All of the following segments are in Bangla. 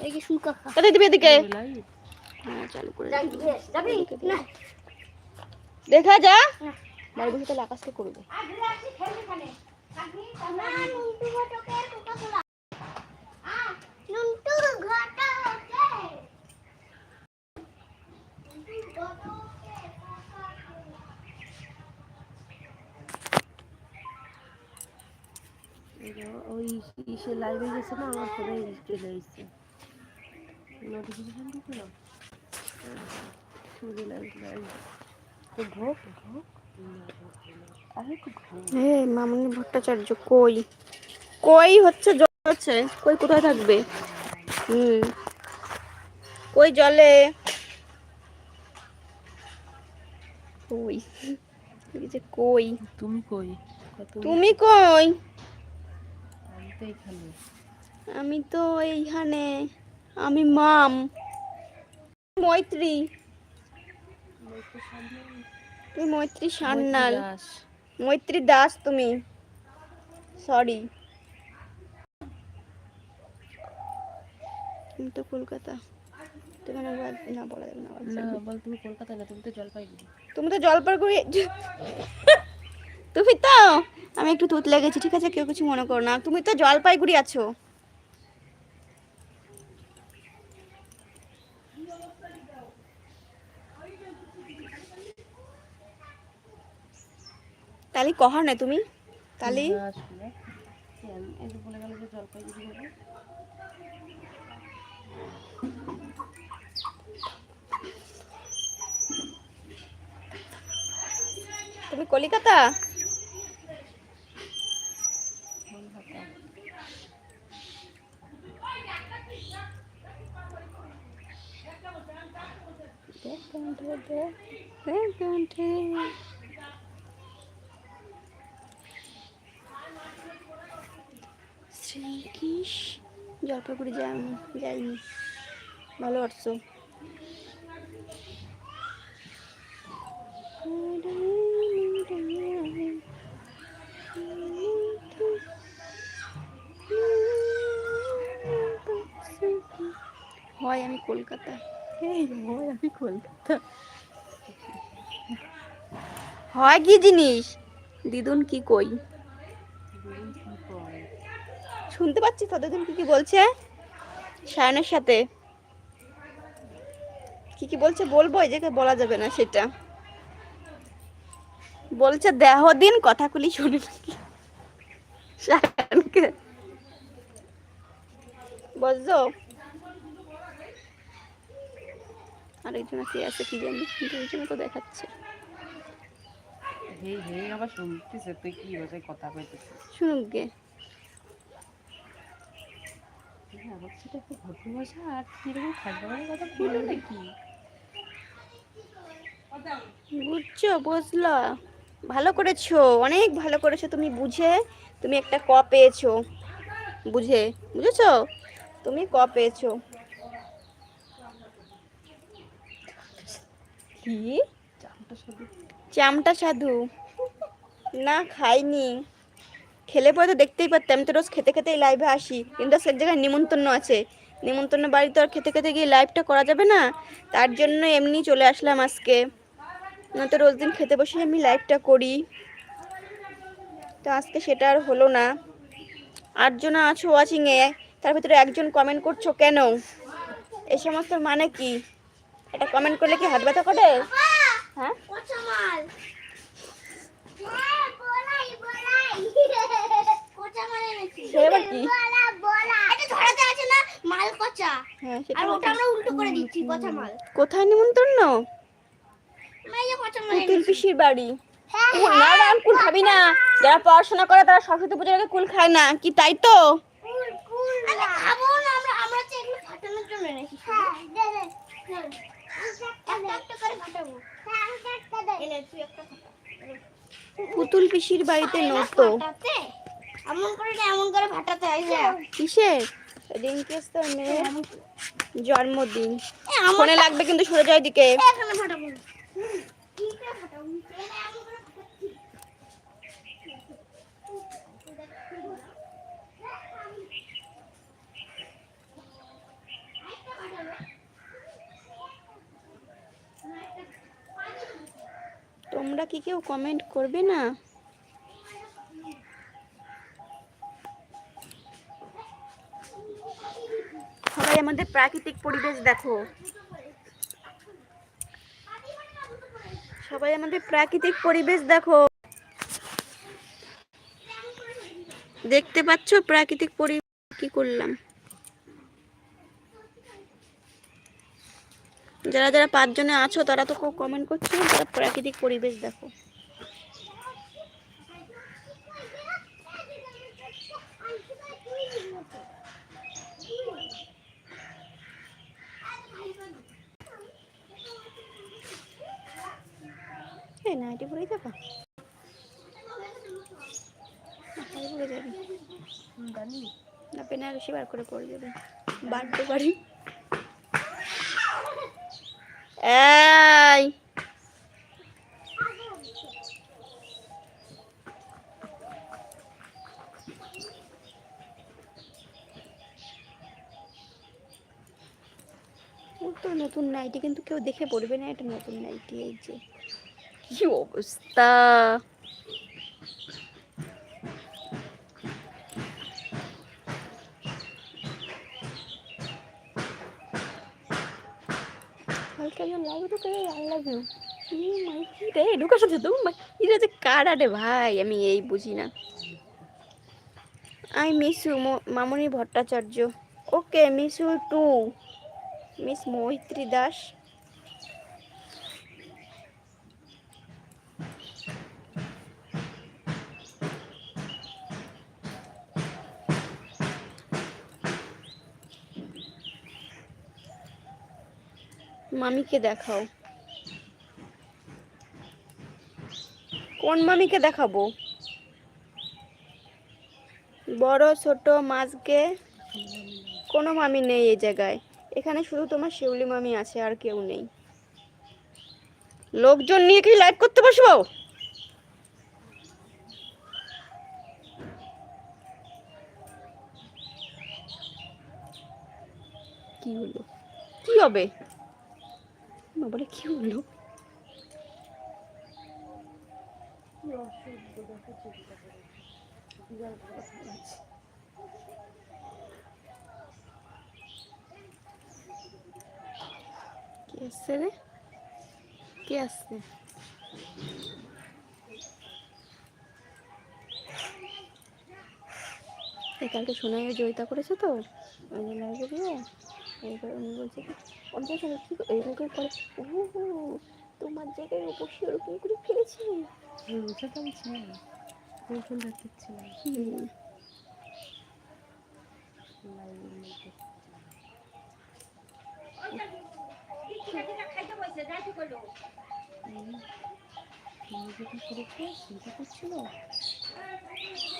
দিবি এদিকে লাইট হ্যাঁ চালু করে যাবি যাবি না দেখা যা। বাড়ি বসে তাহলে আকাশকে করবে। ওই ইসে লাইভে গেছে না? আমার ফোনে চলে এসেছে হে মামনি ভট্টাচার্য কই? কই হচ্ছে জল হচ্ছে? কই কোথায় থাকবে? হুম। কই জলে? কই? যে কই? তুমি কই? তুমি কই? আমি তো এইখানে। আমি মাম। মৈত্রী। তুমি মৈত্রী সান্যাল। দাস। মৈত্রী দাস তুমি। সরি তুমি তো কলকাতা। তুমি না না বলা যাবে না না বল তুমি কলকাতায় না তুমি তো জলপাইগুড়ি। তুমি তো জলপাইগুড়ি। তুমি তো আমি একটু তুত লেগেছি ঠিক আছে? কেউ কিছু মনে করো না। তুমি তো জলপাইগুড়ি আছো। তালি কহা না তুমি? তালি? দাস বলে কি আমি এই যে বলে গেল যে জলপাইগুড়ি যাই জলপাইগুড়ি যাইনি। ভালো আছো? হয় আমি কলকাতা। এই হয় আমি কলকাতা। হয় কি জিনিস? দিদুন কি কই? শুনতে পাচ্ছি ততদিন কি কি বলছে? সায়নের সাথে। কি কি বলছে বলব জায়গায় বলা যাবে না সেটা। বলছে দেহ দিন কথাগুলি শুনে নাকি সায়নকে। বুঝছ আরেকজন কে আছে কি জানি কিন্তু একজন তো দেখাচ্ছে। হেই হেই আবার শুনতেছে তুই কি ভাষায় কথা কইতেছিস? শুনুক গে। আমার সাথে একটা ভদ্র ভাষা আর কীরকম খাদ্য কথা বলল নাকি? বুঝছ বুঝলা। ভালো করেছ অনেক ভালো করেছ। তুমি বুঝে তুমি একটা ক পেয়েছ। বুঝে বুঝেছ? তুমি ক পেয়েছ। কি? চামটা সাধু। না খাইনি। খেলে পরে তো দেখতেই পারতাম। আমি তো রোজ খেতে খেতেই লাইভে আসি। কিন্তু সে জায়গায় নিমন্ত্রণ আছে। নিমন্ত্রণ বাড়ি তো আর খেতে খেতে গিয়ে লাইভটা করা যাবে না। তার জন্য এমনি চলে আসলাম আজকে। না তো রোজ দিন খেতে বসে আমি লাইভটা করি। তো আজকে সেটা আর হলো না। আটজন আছো ওয়াচিংয়ে তার ভিতরে একজন কমেন্ট করছ কেন? এই সমস্ত মানে কি? এটা কমেন্ট করলে কি হাত ব্যথা করে? হ্যাঁ? কোচামাল এনেছি সে আবার কি? বলা বলা এটা ধরাতে আছে না মাল কোচা হ্যাঁ আর ওটা আমরা উল্টো করে দিচ্ছি কোচামাল কোথায় নিমন্ত্রণ পিসির বাড়ি হ্যাঁ কুল না না কুল খাবি না যারা পড়াশোনা করে তারা সরস্বতী পুজোর আগে কুল খায় না কি তাই তো কুল কুল আমরা খাব না আমরা আমরা হচ্ছে এগুলো ফাটানোর জন্য এনেছি হ্যাঁ দে দে একটা একটা করে ফাটাবো হ্যাঁ একটা একটা দে এনে তুই একটা ফাটা পুতুল পিসির বাড়িতে নতো এমন করে না এমন করে ফাটাতে হয় না কিসের? রিঙ্কেশ তো মেয়ে জন্মদিন। ফোনে লাগবে কিন্তু সরে যায় দিকে তোমরা কি কেউ কমেন্ট করবে না? আমাদের প্রাকৃতিক পরিবেশ দেখো। সবাই আমাদের প্রাকৃতিক পরিবেশ দেখো। দেখতে পাচ্ছ প্রাকৃতিক পরিবেশ কি করলাম? যারা যারা পাঁচজনে আছো, তারা তো খুব কমেন্ট করছ, তারা প্রাকৃতিক পরিবেশ দেখো। নাইটি পরেই যাব পরে যাবে। না বার করে পরে যাবে। বাড়তে পারি এই। তো নতুন নাইটি, কিন্তু কেউ দেখে পড়বে না, এটা নতুন নাইটি, এই যে। কি অবস্থা ভাই? আমি এই বুঝি না। I miss you Mamoni Bhattacharya. Okay miss you too miss Maitri Das. মামিকে দেখাও। কোন মামিকে দেখাবো? বড়, ছোট মাছকে কোনো মামি নেই এই জায়গায়। এখানে শুধু তোমার শিউলি মামি আছে, আর কেউ নেই। লোকজন নিয়ে কি লাইভ করতে বসবো? কি হলো? কি হবে? বাবারে, কি হলো? কে আসছে রে? কে আসছে? কালকে সোনাই জয়িতা করেছে তো? ওই যে এইবার উনি বলছে ওর জায়গায় কি এরকম করে ও তোমার জায়গায় অবশ্যই ওরকম করে ফেলেছে। হুম সেটা আমি ছিলাম।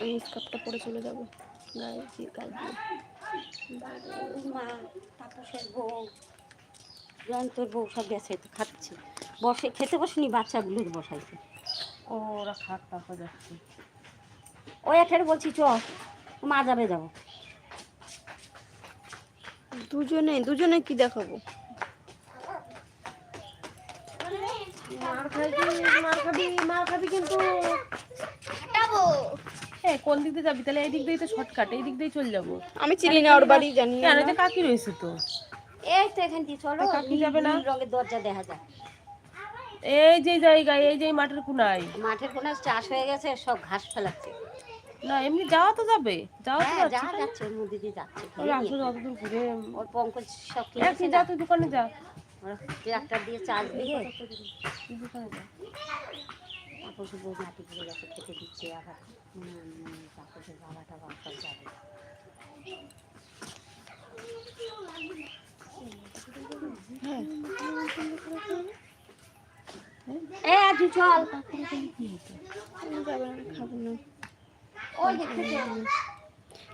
আমি স্কার্টটা পরে চলে যাব গায়ে গায়ে দিয়ে। বউ জয়ন্তর বউ সব গেছে তো খাচ্ছে। বসে, খেতে বসেনি বাচ্চাগুলোর বসাইছে। ওরা খাক তারপর যাচ্ছে ওই এখানে বলছি চ মা যাবে যাব দুজনে দুজনে কি দেখাবো? মার খাবি মার খাবি মার খাবি কিন্তু। হ্যাঁ কোন দিক দিয়ে যাবি তাহলে এই দিক দিয়েই তো শর্টকাট এই দিক দিয়েই চলে যাব। আমি চিনি না ওর বাড়ি জানি কেন? যে কাকি রয়েছে তো। এই তো এখান দিয়ে চলো কাকি যাবে না? রঙের দরজা দেখা যায় এই যে জায়গায় এই যে মাঠের কোনায়। মাঠের কোনে চাষ হয়ে গেছে সব ঘাস ফেলাচ্ছে। না এমনি যাওয়া তো যাবে যাওয়া তো হ্যাঁ যাচ্ছে। যাচ্ছে মধ্যে দিয়ে যাচ্ছে তাহলে আসো যতদূর ঘুরে। ওর পঙ্কজ সব এক কিনেছে যা তুই দোকানে যা। ওরা ট্রাক্টর দিয়ে চাষ দিয়ে দোকানে যা। তাপসের বউ মাটি গেছে খেতে দিচ্ছে আবার।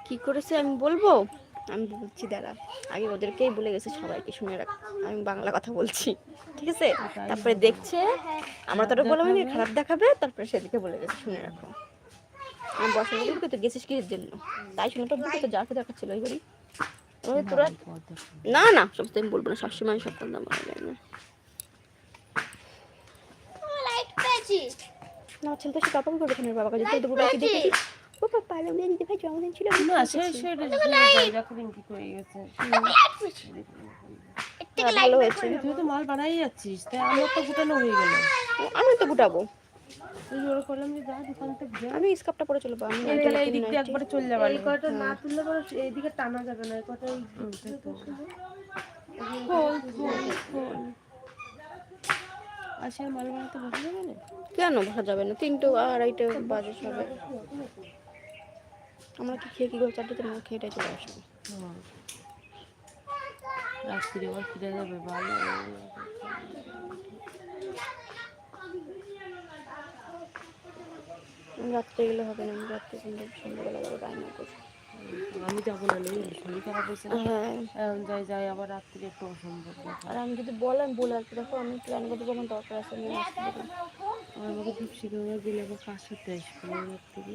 কি করেছে আমি বলব? আমি বলছি, দাঁড়া। আগে ওদেরকেই বলে গেছে সবাইকে শুনে রাখ। আমি বাংলা কথা বলছি, ঠিক আছে? তারপরে দেখছে, আমরা তো বললাম খারাপ দেখাবে, তারপরে সেদিকে বলে গেছে, শুনে রাখো। আমি বসে বলি তো গেছিস কিসের জন্য? তাই শুনে তো বুঝতে তো যাকে দেখা ছিল ওই বাড়ি তোরা না না সব আমি বলব না সবসময় সব কথা বলা যায় না। লাইট পেয়েছি পেয়েছি। না আমার ছেলে তো সে কাপড় করবে এখানে বাবা কাছে। দুপুর বাকি দেখেছি ও বাবা রবিয়া দিদি ভাই জন্মদিন ছিল আমি না দেখেছি। সে সেটা কি করে গেছে এর থেকে লাইট ভালো হয়েছে। তুই তো মাল বানাই যাচ্ছিস তাই আমার তো গোটানো হয়ে গেল। আমি তো গুটাবো জোর করলাম যে যা দোকান থেকে যা। আমি স্কার্টটা পরে চলবো আমি এই এই দিক দিয়ে। একবারে চলে যাবে এই কয়টা না তুললে পরে এইদিকে টানা যাবে না এই এই আচ্ছা মাল বানাতে বসে যাবে না? কেন ভাষা যাবে না? তিনটে আড়াইটে বাজে সবে। আমরা কি খেয়ে কি করে চারটেতে না খেয়ে এটাই চলে আসব। রাত্রি আবার ফিরে যাবে ভালো। রাত্রে গেলে হবে না আমি রাত্রে কিন্তু সন্ধ্যাবেলা যাব রান্না করব। আমি যাব না নেই শরীর খারাপ হয়েছে হ্যাঁ। এখন যাই যাই আবার রাত্রি একটু অসম্ভব আর আমি যদি বলে আমি বলে আসব দেখো আমি প্ল্যান করতে আমার দরকার আছে আমি আসতে দেবো আমার আমাকে দীপশিখা আমার দিলে আবার কাজ করতে আসবে আমার থেকে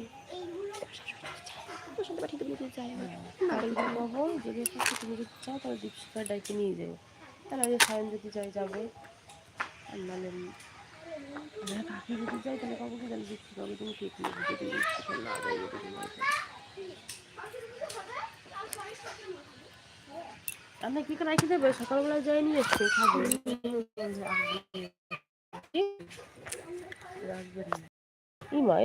তোর সাথে পাঠিয়ে দেবো যাই না কালকে কখন যদি তুমি যদি চাও তাহলে দীপশিখার ডাইকে নিয়ে যাবে তাহলে আমি সায়ন যদি যাই যাবে। আর নাহলে যদি যাই তাহলে কাকু কি জানি দীপশিখা ওই দিন কেক নিয়ে দিতে যদি আমরা কি করে রাখি দেবে সকালবেলা যাই নিয়ে এসছে, খাব। রাখবেন এবার